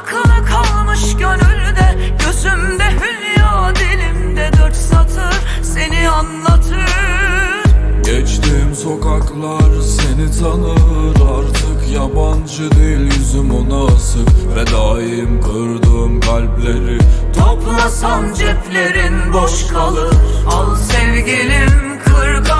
Takılı kalmış gönülde Gözümde hülya dilimde Dört satır seni anlatır. Geçtiğim sokaklar seni tanır Artık yabancı değil yüzüm ona asık. Ve daim kırdığım kalpleri Toplasan ceplerin boş kalır. Al sevgilim kırgan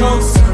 close.